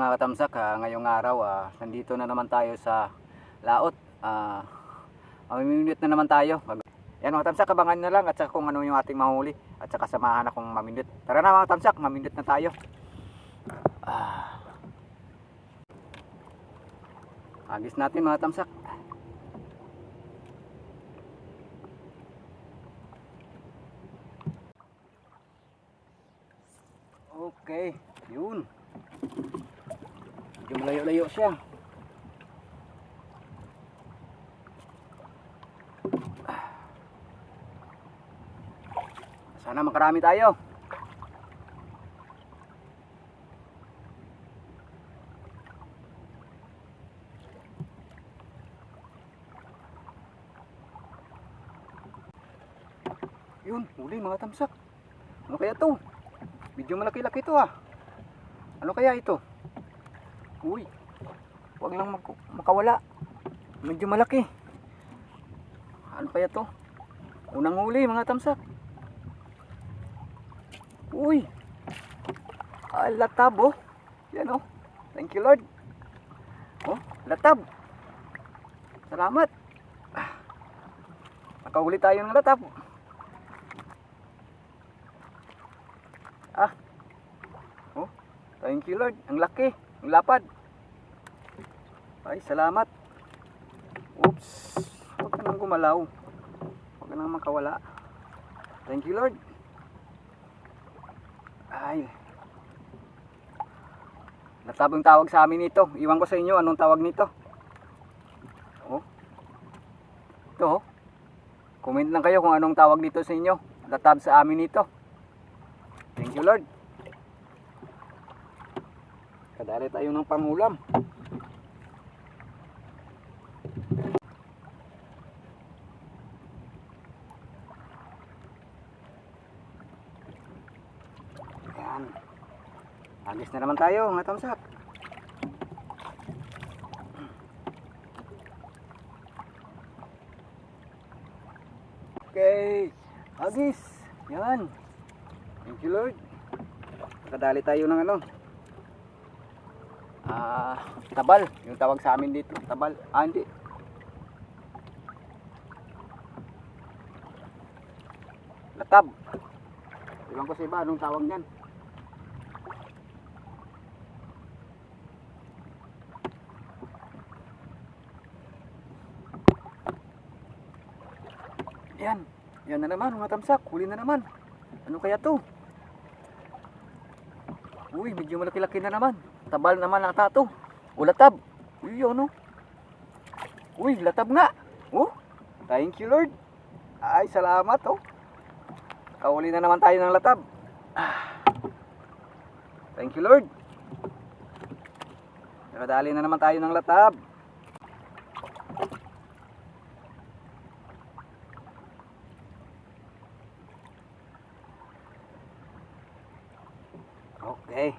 mga katamsak. Ah, ngayong araw, ah, nandito na naman tayo sa laot. Ah, mamimimit na naman tayo. Yan mga tamsak, abangan na lang at saka kung ano yung ating mahuli. At saka samahan akong mamimit. Tara na mga tamsak, mamimit na tayo. Ah. Agis natin mga tamsak. Okay, yun. Malayo-layo siya. Sana makarami tayo. Yun, huli mga tamsak. Ano kaya to? Medyo malaki-laki to ah. Ano kaya ito? Uy. Huwag lang mak- makawala. Medyo malaki. Ano kaya to? Unang huli mga tamsak. Uy. Ah, latab oh. Yan oh. Thank you Lord. Oh, latab. Salamat. Ah. Nakahuli tayo ng latab. Ah. Oh, thank you Lord. Ang laki, ang lapad. Ay, salamat. Oops. Huwag ka nang gumalaw. Huwag ka nang makawala. Thank you Lord. Ay. Natabang tawag sa amin nito. Iwan ko sa inyo anong tawag nito. Oh. Ito oh. Comment lang kayo kung anong tawag dito sa inyo. Latab sa amin nito. Thank you Lord. Kadali tayo ng pangulam. Ayan. Agis na naman tayo mga tamsak. Okay. Agis. Yan. Thank you Lord. Nakadali tayo ng ano. Ah, tabal. Yung tawag sa amin dito. Tabal. Ah, hindi. Latab. Iwan ko sa iba. Anong tawag niyan? Yan. Yan na naman mga tamsak. Huli na naman. Ano kaya to? Uy, medyo malaki-laki na naman. Tabal naman ang tato. O latab. Uy, ano? Uy, latab nga. Oh, thank you Lord. Ay, salamat oh. Kauli na naman tayo ng latab. Ah. Thank you Lord. Nakadali na naman tayo ng latab. Okay.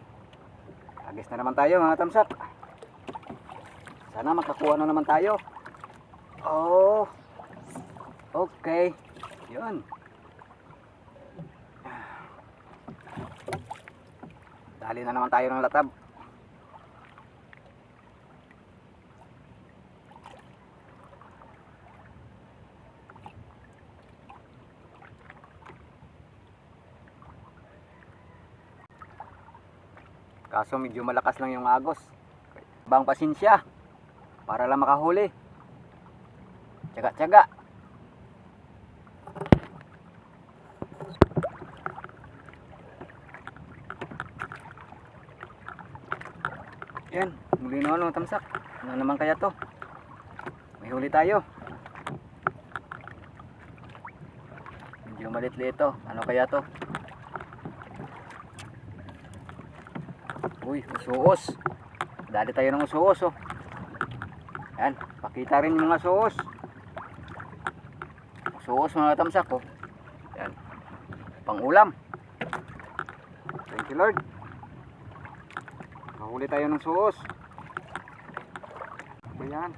Agis na naman tayo mga tamsak. Sana makakuha na naman tayo. Oh. Okay. Yun. Dali na naman tayo ng latab. Kaso medyo malakas lang yung agos. Bang pasensya. Para lang makahuli. Tsaga-tsaga. Yan, muli na mga tamsak. Ano naman kaya to? May huli tayo. Medyo malit-liit to. Ano kaya to? Uy, usuos. Dali tayo ng usuos oh. Yan, pakita rin yung mga usuos. Usuos mga tamsak oh. Yan. Pangulam. Thank you Lord. Mahuli tayo ng suos. Ba yan?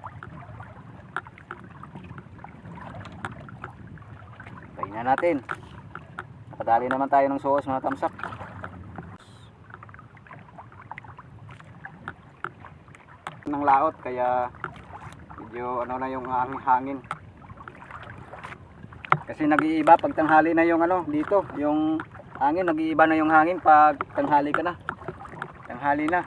Tayin na natin. Nakadali naman tayo ng suos mga tamsak. Ng laot kaya medyo ano na yung ang hangin. Kasi nag-iiba pag tanghali na yung ano dito, yung hangin nag-iiba na yung hangin pag tanghali ka na. Tanghali na.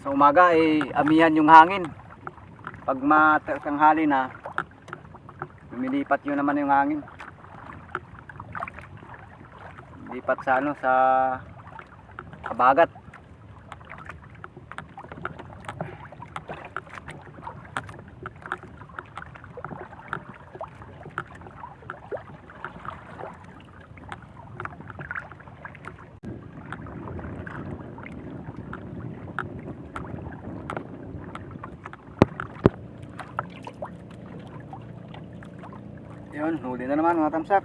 Sa umaga ay amihan yung hangin. Pag matanghali na, lumilipat yun naman yung hangin. Lipat sa ano, sa kabagat. Yun, huli na naman mga tamsak.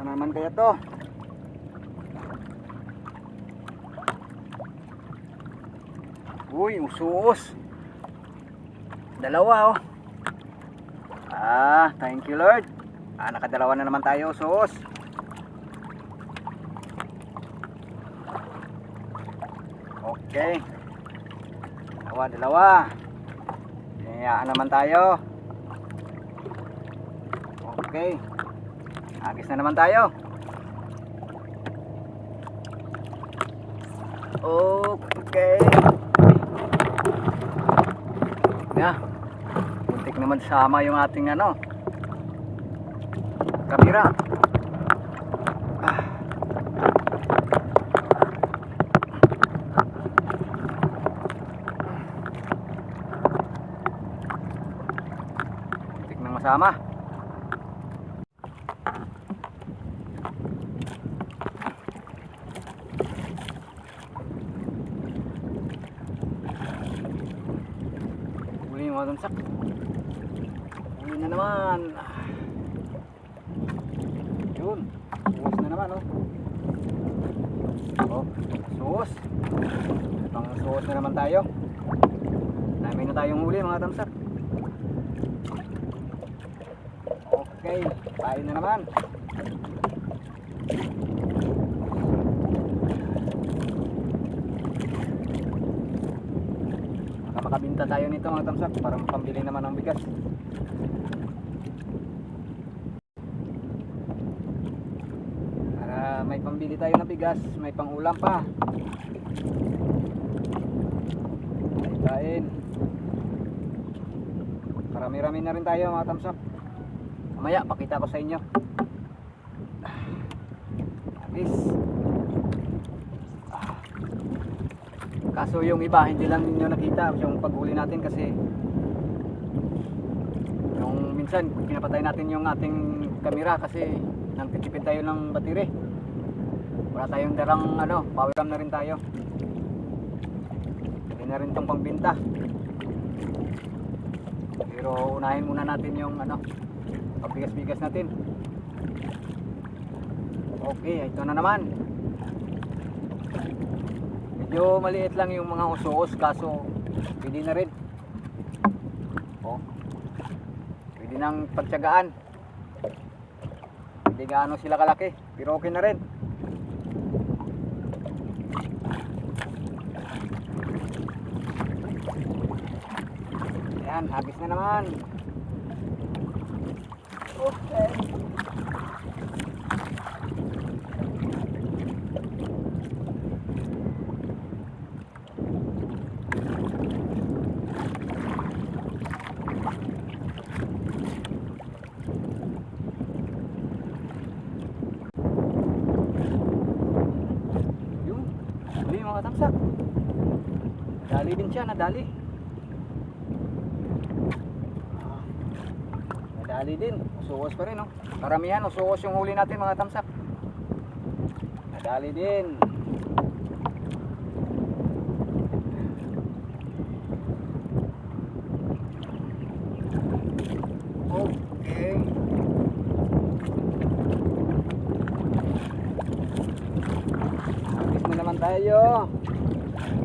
Ano naman kaya to? Uy, usus. Dalawa oh. Ah, thank you Lord. Ah, nakadalawa na naman tayo, usus. Okay. Dalawa, dalawa. Hayaan naman tayo. Okay. Agis na naman tayo. Okay. Na. Muntik naman sama yung ating ano. Kamera. Ah. Muntik nang masama. Mga damsak. Huli na naman. Yun. Suwas na naman, oh. Oh, suwas. Pang suwas na naman tayo. Dami na tayong huli mga damsak. Okay, tayo na naman. Makabinta tayo nito mga tamsak para pambili naman ng bigas. Para may pambili tayo ng bigas, may pangulam pa. May kain. Marami-rami na rin tayo mga tamsak. Mamaya pakita ko sa inyo. Alis. Kaso yung iba hindi lang ninyo nakita yung paghuli natin kasi yung minsan pinapatay natin yung ating kamera kasi nagtitipid tayo ng battery. Wala tayong darang ano, power na rin tayo. Hindi na rin tong pangbinta. Pero unahin muna natin yung ano, pagbigas-bigas natin. Okay, ito na naman. Medyo maliit lang yung mga usuos kaso pwede na rin. Oh. Pwede nang pagtyagaan. Hindi gaano sila kalaki, pero okay na rin. Ayan, habis na naman. Okay. Yung, huli yung mga tamsak. Dali din siya, nadali. Nadali din, usuwas pa rin, no? Karamihan, usuwas yung huli natin mga tamsak. Nadali din. Tayo.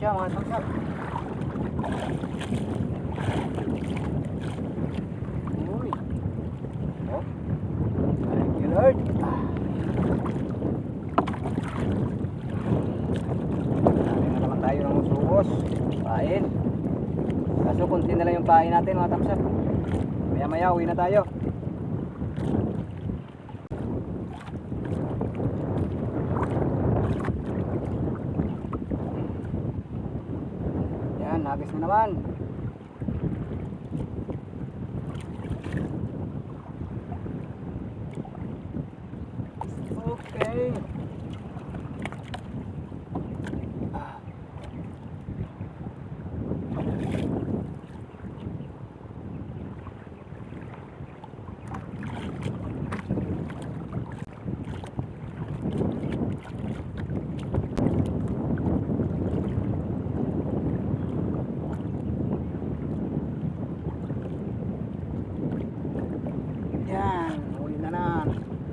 siya mga samsak. Uy. Oh. Thank you Lord. Naman tayo ng usubos. Pain. Kaso kunti na lang yung pain natin mga tamsak. Maya maya uwi na tayo. Yan, nagis na naman. Okay. Ah. Yan, huli na na.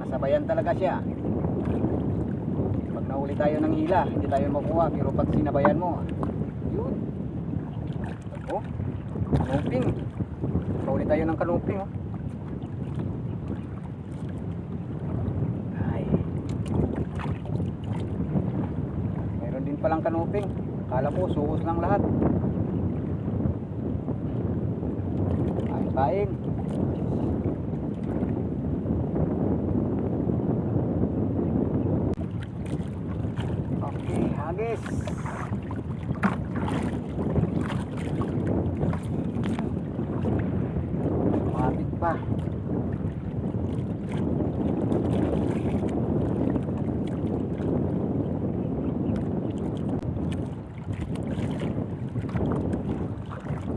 Nasabayan talaga siya. Pag nahuli tayo ng hila, hindi tayo makuha. Pero pag sinabayan mo, yun. Oh, kanuping. Nahuli tayo ng kanuping. Oh. Ay. Meron din palang kanuping. Kala ko, suhos lang lahat. Kain, kain. Hagis. Mabit pa.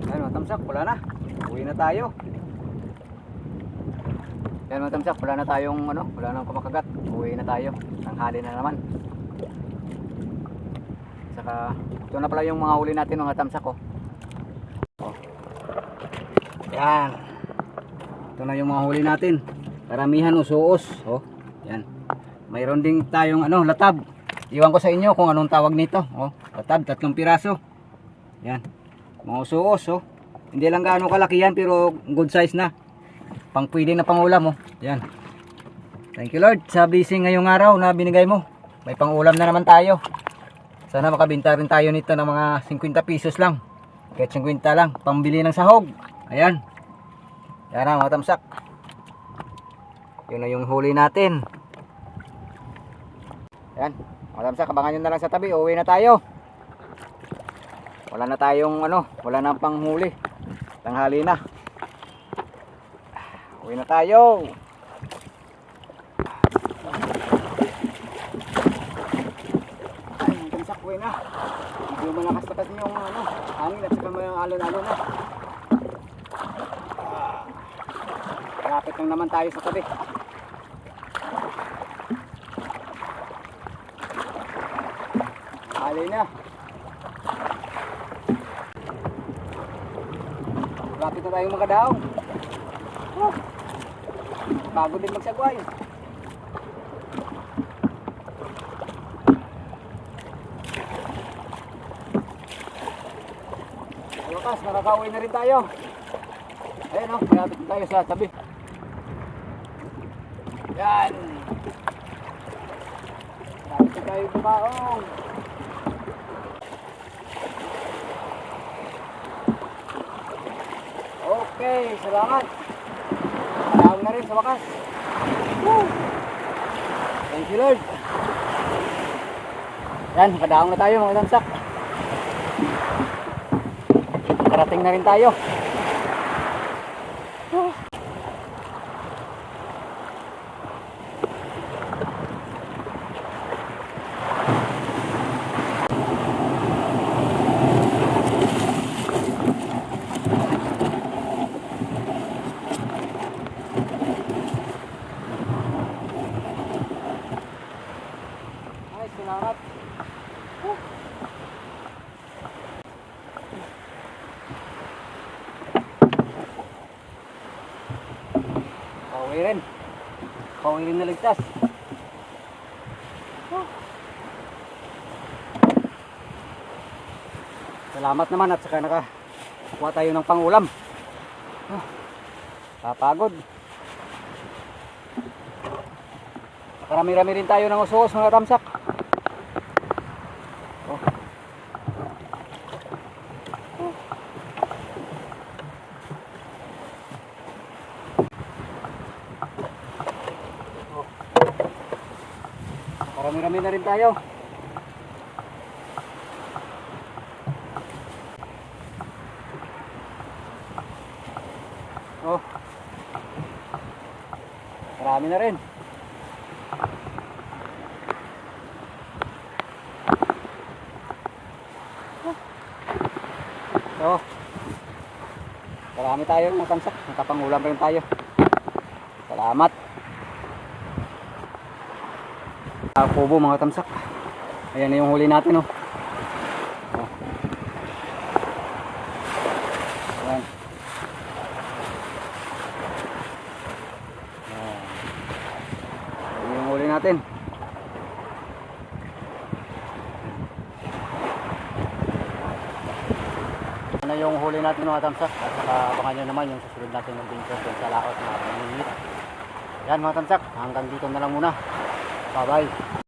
Ayan, matamsak, wala na. Uwi na tayo. Yan mga wala na tayong ano, wala nang kumakagat. Uwi na tayo. Tanghali na naman. Saka ito na pala yung mga huli natin mga tamsak oh. oh. Yan. Ito na yung mga huli natin. Karamihan usuos. Oh. Yan. Mayroon din tayong ano, latab. Iwan ko sa inyo kung anong tawag nito. Oh, latab, tatlong piraso. Yan. Mga usuos oh. Hindi lang gaano kalaki yan pero good size na. Pang pwede na pangulam oh. Yan. Thank you Lord sa blessing ngayong araw na binigay mo. May pangulam na naman tayo. Sana makabenta rin tayo nito ng mga 50 pesos lang. Kahit 50 lang. Pambili ng sahog. Ayan. Yan na mga tamsak. Yun na yung huli natin. Ayan. Mga tamsak, abangan nyo na lang sa tabi. Uwi na tayo. Wala na tayong ano. Wala na pang huli. Tanghali na. Uwi na tayo. Ay, ang tamsak, uwi na. Medyo malakas na kasi yung ano, hangin at saka may alon-alon na. Ah, Malapit lang naman tayo sa tabi. Ali na. Malapit na tayong makadaong. Oh. Bago din magsagway. Sa wakas, nakakauwi na rin tayo. Ayun o, malapit na tayo sa tabi. Yan. Malapit tayo bumaong. Okay, salamat. Nakadaong na rin sa wakas. Woo! Thank you Lord. Yan, nakadaong na tayo mga damsak. Karating na rin tayo. Woo! Ay, salamat. Pauwi rin. Pauwi rin na ligtas. Salamat naman at saka nakakuha tayo ng pangulam. Ah, Kapagod. Marami-rami rin tayo ng usos mga tamsak. Marami-rami na rin tayo. Oh. Marami na rin. So, marami tayo ng kansak. Nakapangulam rin tayo. Salamat. Ah, kubo mga tamsak. Ayan na yung huli natin oh. Oh. Ayan. Ayan. Ayan yung huli natin. Ano yung huli natin mga tamsak at saka abangan nyo naman yung susunod natin ng doon sa laot na mamimit. Yan mga tamsak, hanggang dito na lang muna. 拜拜。